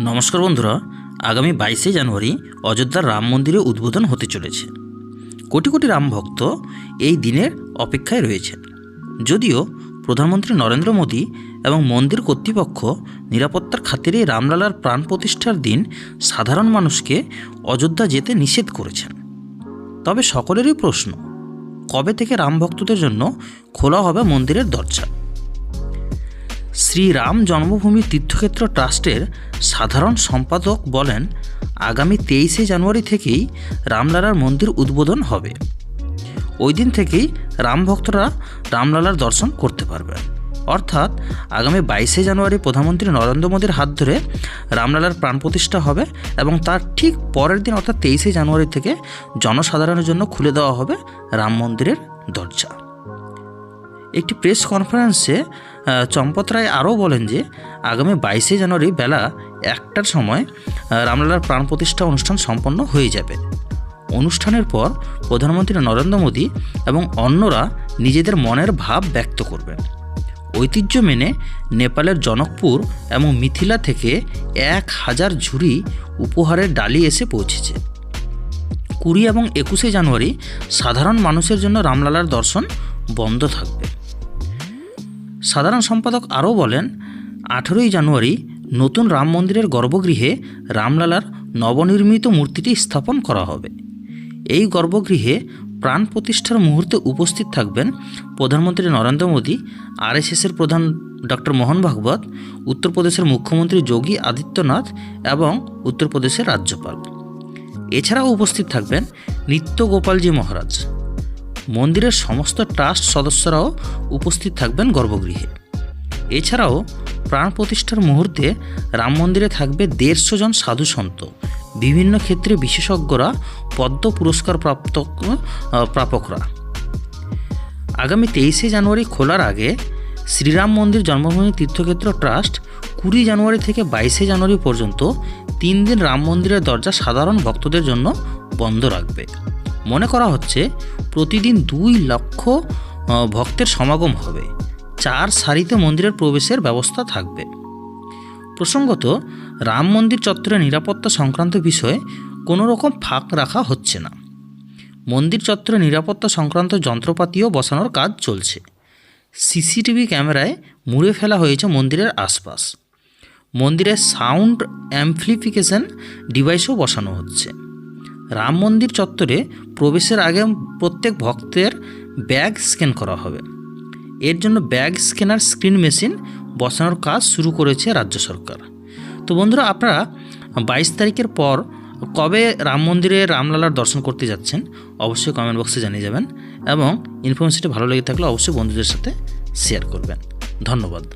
নমস্কার বন্ধুরা, আগামী বাইশে জানুয়ারি অযোধ্যার রাম মন্দিরে উদ্বোধন হতে চলেছে। কোটি কোটি রাম ভক্ত এই দিনের অপেক্ষায় রয়েছেন। যদিও প্রধানমন্ত্রী নরেন্দ্র মোদী এবং মন্দির কর্তৃপক্ষ নিরাপত্তার খাতিরে রামলালার প্রাণ প্রতিষ্ঠার দিন সাধারণ মানুষকে অযোধ্যা যেতে নিষেধ করেছেন। তবে সকলেরই প্রশ্ন, কবে থেকে রাম ভক্তদের জন্য খোলা হবে মন্দিরের দরজা? শ্রীরাম জন্মভূমি তীর্থক্ষেত্র ট্রাস্টের সাধারণ সম্পাদক বলেন, আগামী তেইশে জানুয়ারি থেকেই রামলালার মন্দির উদ্বোধন হবে। ওই দিন থেকেই রাম ভক্তরা রামলালার দর্শন করতে পারবেন অর্থাৎ আগামী বাইশে জানুয়ারি প্রধানমন্ত্রী নরেন্দ্র মোদীর হাত ধরে রামলালার প্রাণ প্রতিষ্ঠা হবে এবং তার ঠিক পরের দিন, অর্থাৎ তেইশে জানুয়ারি থেকে জনসাধারণের জন্য খুলে দেওয়া হবে রাম মন্দিরের দরজা। একটি প্রেস কনফারেন্সে চম্পত রায় আরও বলেন যে, আগামী বাইশে জানুয়ারি বেলা একটার সময় রামলালার প্রাণ প্রতিষ্ঠা অনুষ্ঠান সম্পন্ন হয়ে যাবে। অনুষ্ঠানের পর প্রধানমন্ত্রী নরেন্দ্র মোদী এবং অন্যরা নিজেদের মনের ভাব ব্যক্ত করবেন। ঐতিহ্য মেনে নেপালের জনকপুর এবং মিথিলা থেকে এক হাজার ঝুড়ি উপহারের ডালি এসে পৌঁছেছে। কুড়ি এবং একুশে জানুয়ারি সাধারণ মানুষের জন্য রামলালার দর্শন বন্ধ থাকবে। সাধারণ সম্পাদক আরও বলেন, আঠেরোই জানুয়ারি নতুন রাম মন্দিরের গর্ভগৃহে রামলালার নবনির্মিত মূর্তিটি স্থাপন করা হবে। এই গর্ভগৃহে প্রাণ প্রতিষ্ঠার মুহূর্তে উপস্থিত থাকবেন প্রধানমন্ত্রী নরেন্দ্র মোদী, আরএসএসের প্রধান ডক্টর মোহন ভাগবত, উত্তরপ্রদেশের মুখ্যমন্ত্রী যোগী আদিত্যনাথ এবং উত্তরপ্রদেশের রাজ্যপাল। এছাড়াও উপস্থিত থাকবেন নিত্য গোপালজি মহারাজ। মন্দিরের সমস্ত ট্রাস্ট সদস্যরাও উপস্থিত থাকবেন গর্ভগৃহে। এছাড়াও প্রাণ প্রতিষ্ঠার মুহূর্তে রাম মন্দিরে থাকবে দেড়শো জন সাধু সন্ত। বিভিন্ন ক্ষেত্রে বিশেষজ্ঞরা পদ্ম পুরস্কার প্রাপ্ত প্রাপকরা। আগামী তেইশে জানুয়ারি খোলার আগে শ্রীরাম মন্দির জন্মভূমি তীর্থক্ষেত্র ট্রাস্ট কুড়ি জানুয়ারি থেকে বাইশে জানুয়ারি পর্যন্ত তিন দিন রাম মন্দিরের দরজা সাধারণ ভক্তদের জন্য বন্ধ রাখবে। মনে করা হচ্ছে প্রতিদিন দুই লক্ষ ভক্তের সমাগম হবে। চার সারিতে মন্দিরের প্রবেশের ব্যবস্থা থাকবে। প্রসঙ্গত, রাম মন্দির চত্বরে নিরাপত্তা সংক্রান্ত বিষয়ে কোনো রকম ফাঁক রাখা হচ্ছে না। মন্দির চত্বরে নিরাপত্তা সংক্রান্ত যন্ত্রপাতিও বসানোর কাজ চলছে। সিসিটিভি ক্যামেরায় মুড়ে ফেলা হয়েছে মন্দিরের আশপাশ। মন্দিরের সাউন্ড অ্যাম্পলিফিকেশন ডিভাইসও বসানো হচ্ছে। রাম মন্দির চত্বরে প্রবেশের আগে প্রত্যেক ভক্তের ব্যাগ স্ক্যান করা হবে। এর জন্য ব্যাগ স্ক্যানার স্ক্রিন মেশিন বসানোর কাজ শুরু করেছে রাজ্য সরকার। তো বন্ধুরা, আপনারা বাইশ তারিখের পর কবে রাম মন্দিরে রামলালার দর্শন করতে যাচ্ছেন, অবশ্যই কমেন্ট বক্সে জানিয়ে যাবেন এবং ইনফরমেশনটি ভালো লেগে থাকলে অবশ্যই বন্ধুদের সাথে শেয়ার করবেন। ধন্যবাদ।